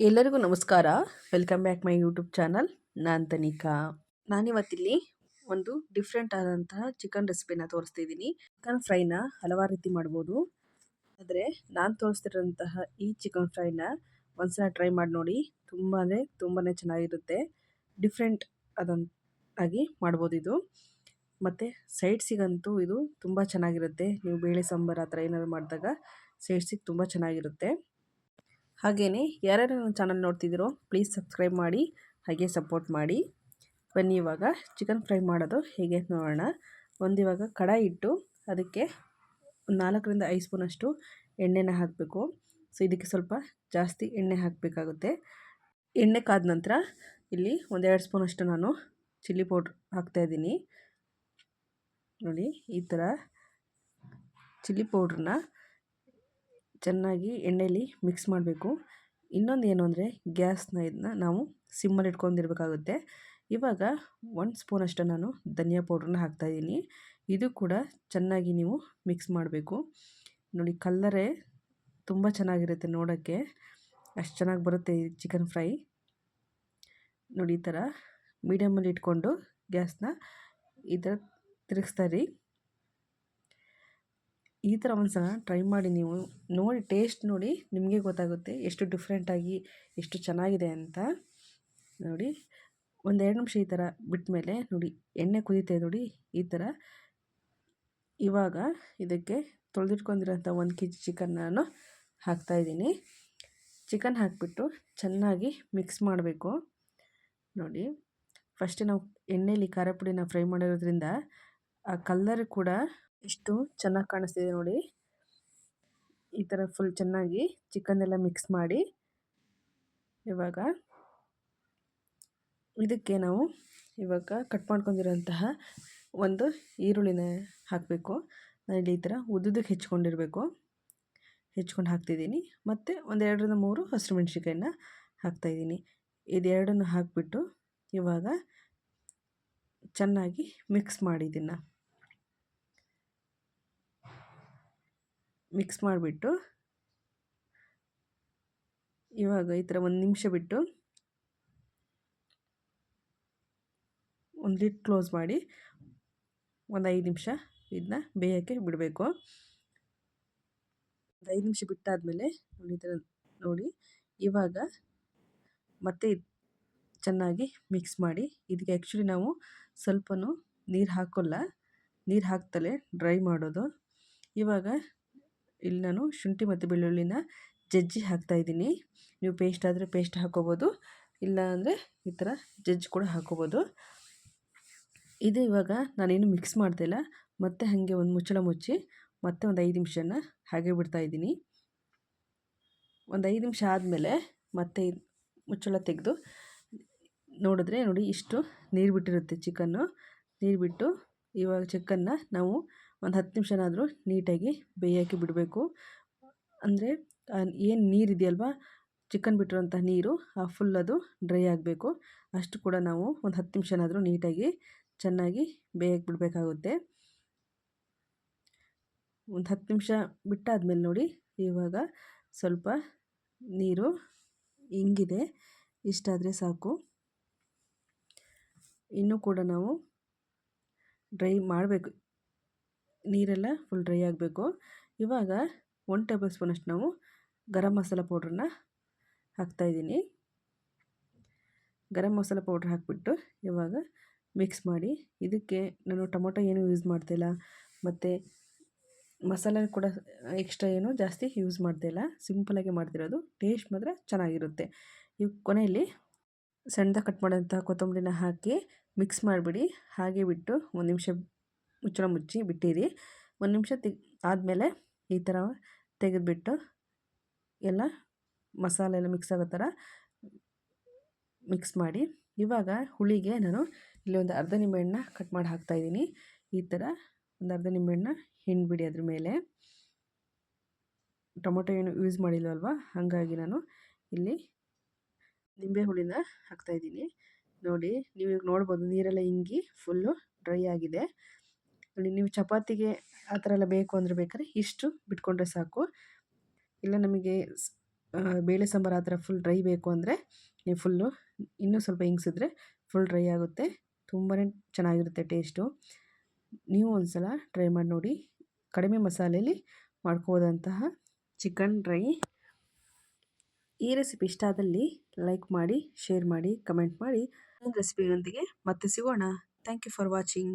ಎಲ್ಲರಿಗೂ ನಮಸ್ಕಾರ. Welcome back my YouTube channel ನಾನು ತನಿಕಾ ನಾನಿವತ್ತಿಲ್ಲಿ ಒಂದು ಡಿಫ್ರೆಂಟ್ ಆದಂತಹ ಚಿಕನ್ ರೆಸಿಪಿನ ತೋರಿಸ್ತಿದ್ದೀನಿ ಚಿಕನ್ ಫ್ರೈನ ಹಲವಾರು ರೀತಿ ಮಾಡ್ಬೋದು. ಆದರೆ ನಾನು ತೋರಿಸ್ತಿರೋಂತಹ ಈ ಚಿಕನ್ ಫ್ರೈನ ಒಂದ್ಸಲ ಟ್ರೈ ಮಾಡಿ ನೋಡಿ. ತುಂಬ ಅಂದರೆ ತುಂಬಾ ಚೆನ್ನಾಗಿರುತ್ತೆ. ಡಿಫ್ರೆಂಟ್ ಆದಂತಾಗಿ ಮಾಡ್ಬೋದು ಇದು. ಮತ್ತು ಸೈಡ್ಸಿಗಂತೂ ಇದು ತುಂಬ ಚೆನ್ನಾಗಿರುತ್ತೆ. ನೀವು ಬೇಳೆ ಸಾಂಬಾರು ಆ ಥರ ಏನಾದ್ರು ಮಾಡಿದಾಗ ಸೈಡ್ಸಿಗೆ ತುಂಬ ಚೆನ್ನಾಗಿರುತ್ತೆ. ಹಾಗೆಯೇ ಯಾರ್ಯಾರು ನನ್ನ ಚಾನಲ್ ನೋಡ್ತಿದ್ದೀರೋ ಪ್ಲೀಸ್ ಸಬ್ಸ್ಕ್ರೈಬ್ ಮಾಡಿ, ಹಾಗೆ ಸಪೋರ್ಟ್ ಮಾಡಿ. ಬನ್ನಿ ಇವಾಗ ಚಿಕನ್ ಫ್ರೈ ಮಾಡೋದು ಹೇಗೆ ನೋಡೋಣ. ಒಂದು ಇವಾಗ ಕಡಾಯಿ ಇಟ್ಟು ಅದಕ್ಕೆ ನಾಲ್ಕರಿಂದ ಐದು ಸ್ಪೂನಷ್ಟು ಎಣ್ಣೆನ ಹಾಕಬೇಕು. ಸೊ ಇದಕ್ಕೆ ಸ್ವಲ್ಪ ಜಾಸ್ತಿ ಎಣ್ಣೆ ಹಾಕಬೇಕಾಗುತ್ತೆ. ಎಣ್ಣೆ ಕಾದ ನಂತರ ಇಲ್ಲಿ ಒಂದೆರಡು ಸ್ಪೂನಷ್ಟು ನಾನು ಚಿಲ್ಲಿ ಪೌಡ್ರ್ ಹಾಕ್ತಾಯಿದ್ದೀನಿ ನೋಡಿ, ಈ ಥರ ಚಿಲ್ಲಿ ಪೌಡ್ರನ್ನ ಚೆನ್ನಾಗಿ ಎಣ್ಣೆಯಲ್ಲಿ ಮಿಕ್ಸ್ ಮಾಡಬೇಕು. ಇನ್ನೊಂದು ಏನು ಅಂದರೆ ಗ್ಯಾಸ್ನ ಇದನ್ನ ನಾವು ಸಿಮ್ಮಲ್ಲಿ ಇಟ್ಕೊಂಡಿರ್ಬೇಕಾಗುತ್ತೆ. ಇವಾಗ ಒಂದು ಸ್ಪೂನಷ್ಟು ನಾನು ಧನಿಯಾ ಪೌಡ್ರನ್ನ ಹಾಕ್ತಾಯಿದ್ದೀನಿ ಇದು ಕೂಡ ಚೆನ್ನಾಗಿ ನೀವು ಮಿಕ್ಸ್ ಮಾಡಬೇಕು. ನೋಡಿ ಕಲ್ಲರೇ ತುಂಬ ಚೆನ್ನಾಗಿರುತ್ತೆ ನೋಡೋಕ್ಕೆ. ಅಷ್ಟು ಚೆನ್ನಾಗಿ ಬರುತ್ತೆ ಈ ಚಿಕನ್ ಫ್ರೈ ನೋಡಿ ಈ ಥರ ಮೀಡಿಯಮಲ್ಲಿ ಇಟ್ಕೊಂಡು ಗ್ಯಾಸ್ನ ಈ ಥರ ತಿರುಗಿಸ್ತಾ ರೀ ಈ ಥರ ಒಂದು ಸಲ ಟ್ರೈ ಮಾಡಿ ನೀವು ನೋಡಿ ಟೇಸ್ಟ್ ನೋಡಿ ನಿಮಗೆ ಗೊತ್ತಾಗುತ್ತೆ ಎಷ್ಟು ಡಿಫ್ರೆಂಟಾಗಿ ಎಷ್ಟು ಚೆನ್ನಾಗಿದೆ ಅಂತ. ನೋಡಿ ಒಂದು ಎರಡು ನಿಮಿಷ ಈ ಥರ ಬಿಟ್ಟ ಮೇಲೆ ನೋಡಿ ಎಣ್ಣೆ ಕುದೀತೆ ನೋಡಿ ಈ ಥರ. ಇವಾಗ ಇದಕ್ಕೆ ತೊಳೆದಿಟ್ಕೊಂಡಿರೋಂಥ ಒಂದು ಕೆ ಜಿ ಚಿಕನ್ ನಾನು ಹಾಕ್ತಾಯಿದ್ದೀನಿ ಚಿಕನ್ ಹಾಕಿಬಿಟ್ಟು ಚೆನ್ನಾಗಿ ಮಿಕ್ಸ್ ಮಾಡಬೇಕು. ನೋಡಿ ಫಸ್ಟ್ ನಾವು ಎಣ್ಣೆಯಲ್ಲಿ ಖಾರ ಪುಡಿನ ಫ್ರೈ ಮಾಡಿರೋದ್ರಿಂದ ಆ ಕಲ್ಲರ್ ಕೂಡ ಎಷ್ಟು ಚೆನ್ನಾಗಿ ಕಾಣಿಸ್ತಿದೆ ನೋಡಿ. ಈ ಥರ ಫುಲ್ ಚೆನ್ನಾಗಿ ಚಿಕನ್ ಎಲ್ಲ ಮಿಕ್ಸ್ ಮಾಡಿ ಇವಾಗ ಇದಕ್ಕೆ ನಾವು ಇವಾಗ ಕಟ್ ಮಾಡ್ಕೊಂಡಿರೋಂತಹ ಒಂದು ಈರುಳ್ಳಿನ ಹಾಕಬೇಕು. ನಾನಿಲ್ಲಿ ಈ ಥರ ಉದ್ದುದಕ್ಕೆ ಹೆಚ್ಕೊಂಡಿರಬೇಕು. ಹೆಚ್ಕೊಂಡು ಹಾಕ್ತಿದ್ದೀನಿ. ಮತ್ತು ಒಂದೆರಡರಿಂದ ಮೂರು ಹಸಿರು ಮೆಣಸಿನ್ಕಾಯಿನ ಹಾಕ್ತಾಯಿದ್ದೀನಿ ಇದೆರಡನ್ನು ಹಾಕಿಬಿಟ್ಟು ಇವಾಗ ಚೆನ್ನಾಗಿ ಮಿಕ್ಸ್ ಮಾಡಿದ್ದೀನಿ ಮಿಕ್ಸ್ ಮಾಡಿಬಿಟ್ಟು ಇವಾಗ ಈ ಥರ ಒಂದು ನಿಮಿಷ ಬಿಟ್ಟು ಒಂದು ಲಿಟ್ ಕ್ಲೋಸ್ ಮಾಡಿ ಒಂದು ಐದು ನಿಮಿಷ ಇದನ್ನ ಬೇಯೋಕ್ಕೆ ಬಿಡಬೇಕು. ಒಂದು ಐದು ನಿಮಿಷ ಬಿಟ್ಟಾದಮೇಲೆ ನೋಡಿ ಥರ ನೋಡಿ. ಇವಾಗ ಮತ್ತೆ ಚೆನ್ನಾಗಿ ಮಿಕ್ಸ್ ಮಾಡಿ ಇದಕ್ಕೆ ಆ್ಯಕ್ಚುಲಿ ನಾವು ಸ್ವಲ್ಪನೂ ನೀರು ಹಾಕೋಲ್ಲ. ನೀರು ಹಾಕ್ತಲೇ ಡ್ರೈ ಮಾಡೋದು. ಇವಾಗ ಇಲ್ಲಿ ನಾನು ಶುಂಠಿ ಮತ್ತು ಬೆಳ್ಳುಳ್ಳಿನ ಜಜ್ಜಿ ಹಾಕ್ತಾಯಿದ್ದೀನಿ ನೀವು ಪೇಸ್ಟ್ ಆದರೆ ಪೇಸ್ಟ್ ಹಾಕ್ಕೋಬೋದು ಇಲ್ಲ ಅಂದರೆ ಈ ಥರ ಜಜ್ಜಿ ಕೂಡ ಹಾಕ್ಕೋಬೋದು ಇದು ಇವಾಗ ನಾನೇನು ಮಿಕ್ಸ್ ಮಾಡ್ತಾಯಿಲ್ಲ ಮತ್ತೆ ಹಾಗೆ ಒಂದು ಮುಚ್ಚಳ ಮುಚ್ಚಿ ಮತ್ತೆ ಒಂದು ಐದು ನಿಮಿಷನ ಹಾಗೆ ಬಿಡ್ತಾಯಿದ್ದೀನಿ ಒಂದು ಐದು ನಿಮಿಷ ಆದಮೇಲೆ ಮತ್ತೆ ಮುಚ್ಚಳ ತೆಗೆದು ನೋಡಿದ್ರೆ ನೋಡಿ ಇಷ್ಟು ನೀರು ಬಿಟ್ಟಿರುತ್ತೆ ಚಿಕನ್ನು. ನೀರು ಬಿಟ್ಟು ಇವಾಗ ಚಿಕನ್ನ ನಾವು ಒಂದು ಹತ್ತು ನಿಮಿಷನಾದರೂ ನೀಟಾಗಿ ಬೇಯೋಕ್ಕೆ ಬಿಡಬೇಕು. ಅಂದರೆ ಏನು ನೀರಿದೆಯಲ್ವ ಚಿಕನ್ ಬಿಟ್ಟಿರೋಂಥ ನೀರು, ಆ ಫುಲ್ ಅದು ಡ್ರೈ ಆಗಬೇಕು. ಅಷ್ಟು ಕೂಡ ನಾವು ಒಂದು ಹತ್ತು ನಿಮಿಷನಾದರೂ ನೀಟಾಗಿ ಚೆನ್ನಾಗಿ ಬೇಯಕ್ಕೆ ಬಿಡಬೇಕಾಗುತ್ತೆ. ಒಂದು ಹತ್ತು ನಿಮಿಷ ಬಿಟ್ಟಾದ್ಮೇಲೆ ನೋಡಿ, ಇವಾಗ ಸ್ವಲ್ಪ ನೀರು ಹಿಂಗಿದೆ ಇಷ್ಟಾದರೆ ಸಾಕು. ಇನ್ನೂ ಕೂಡ ನಾವು ಡ್ರೈ ಮಾಡಬೇಕು. ನೀರೆಲ್ಲ ಫುಲ್ ಡ್ರೈ ಆಗಬೇಕು. ಇವಾಗ ಒನ್ ಟೇಬಲ್ ಸ್ಪೂನಷ್ಟು ನಾವು ಗರಂ ಮಸಾಲ ಪೌಡ್ರನ್ನ ಹಾಕ್ತಾಯಿದ್ದೀನಿ ಗರಂ ಮಸಾಲ ಪೌಡ್ರ್ ಹಾಕಿಬಿಟ್ಟು ಇವಾಗ ಮಿಕ್ಸ್ ಮಾಡಿ ಇದಕ್ಕೆ ನಾನು ಟೊಮೊಟೊ ಏನು ಯೂಸ್ ಮಾಡ್ತಿಲ್ಲ. ಮತ್ತು ಮಸಾಲೆ ಕೂಡ ಎಕ್ಸ್ಟ್ರಾ ಏನು ಜಾಸ್ತಿ ಯೂಸ್ ಮಾಡ್ತಿಲ್ಲ. ಸಿಂಪಲಾಗಿ ಮಾಡ್ತಿರೋದು. ಟೇಸ್ಟ್ ಮಾತ್ರ ಚೆನ್ನಾಗಿರುತ್ತೆ. ಈ ಕೊನೆಯಲ್ಲಿ ಸಣ್ಣದಾಗಿ ಕಟ್ ಮಾಡೋಂಥ ಕೊತ್ತಂಬರಿನ ಹಾಕಿ ಮಿಕ್ಸ್ ಮಾಡಿಬಿಡಿ. ಹಾಗೆ ಬಿಟ್ಟು ಒಂದು ನಿಮಿಷ ಮುಚ್ಚಳ ಮುಚ್ಚಿ ಬಿಟ್ಟಿರಿ. ಒಂದು ನಿಮಿಷ ತೆಗ್ ಆದಮೇಲೆ ಈ ಥರ ತೆಗೆದುಬಿಟ್ಟು ಎಲ್ಲ ಮಸಾಲೆ ಎಲ್ಲ ಮಿಕ್ಸ್ ಆಗೋ ಥರ ಮಿಕ್ಸ್ ಮಾಡಿ. ಇವಾಗ ಹುಳಿಗೆ ನಾನು ಇಲ್ಲಿ ಒಂದು ಅರ್ಧ ನಿಂಬೆಹಣ್ಣ ಕಟ್ ಮಾಡಿ ಹಾಕ್ತಾಯಿದ್ದೀನಿ ಈ ಥರ ಒಂದು ಅರ್ಧ ನಿಂಬೆಹಣ್ಣ ಹಿಂಡ್ಬಿಡಿ ಅದ್ರ ಮೇಲೆ. ಟೊಮೊಟೊ ಏನು ಯೂಸ್ ಮಾಡಿಲ್ಲವಲ್ವ ಹಾಗಾಗಿ ನಾನು ಇಲ್ಲಿ ನಿಂಬೆ ಹುಳಿನ ಹಾಕ್ತಾಯಿದ್ದೀನಿ ನೋಡಿ ನೀವು ಈಗ ನೋಡ್ಬೋದು ನೀರೆಲ್ಲ ಇಂಗಿ ಫುಲ್ಲು ಡ್ರೈ ಆಗಿದೆ. ನೋಡಿ ನೀವು ಚಪಾತಿಗೆ ಆ ಥರ ಎಲ್ಲ ಬೇಕು ಅಂದರೆ ಬೇಕಾದ್ರೆ ಇಷ್ಟು ಬಿಟ್ಕೊಂಡ್ರೆ ಸಾಕು. ಇಲ್ಲ ನಮಗೆ ಬೇಳೆ ಸಾಂಬಾರು ಆ ಥರ ಫುಲ್ ಡ್ರೈ ಬೇಕು ಅಂದರೆ ನೀವು ಫುಲ್ಲು ಇನ್ನೂ ಸ್ವಲ್ಪ ಇಂಗ್ಸಿದ್ರೆ ಫುಲ್ ಡ್ರೈ ಆಗುತ್ತೆ. ತುಂಬಾ ಚೆನ್ನಾಗಿರುತ್ತೆ ಟೇಸ್ಟು ನೀವು ಒಂದು ಸಲ ಟ್ರೈ ಮಾಡಿ ನೋಡಿ. ಕಡಿಮೆ ಮಸಾಲೆಯಲ್ಲಿ ಮಾಡ್ಕೋದಂತಹ ಚಿಕನ್ ಡ್ರೈ ಈ ರೆಸಿಪಿ ಇಷ್ಟ ಆದಲ್ಲಿ ಲೈಕ್ ಮಾಡಿ ಶೇರ್ ಮಾಡಿ ಕಮೆಂಟ್ ಮಾಡಿ ರೆಸಿಪಿಯೊಂದಿಗೆ ಮತ್ತೆ ಸಿಗೋಣ. Thank you for watching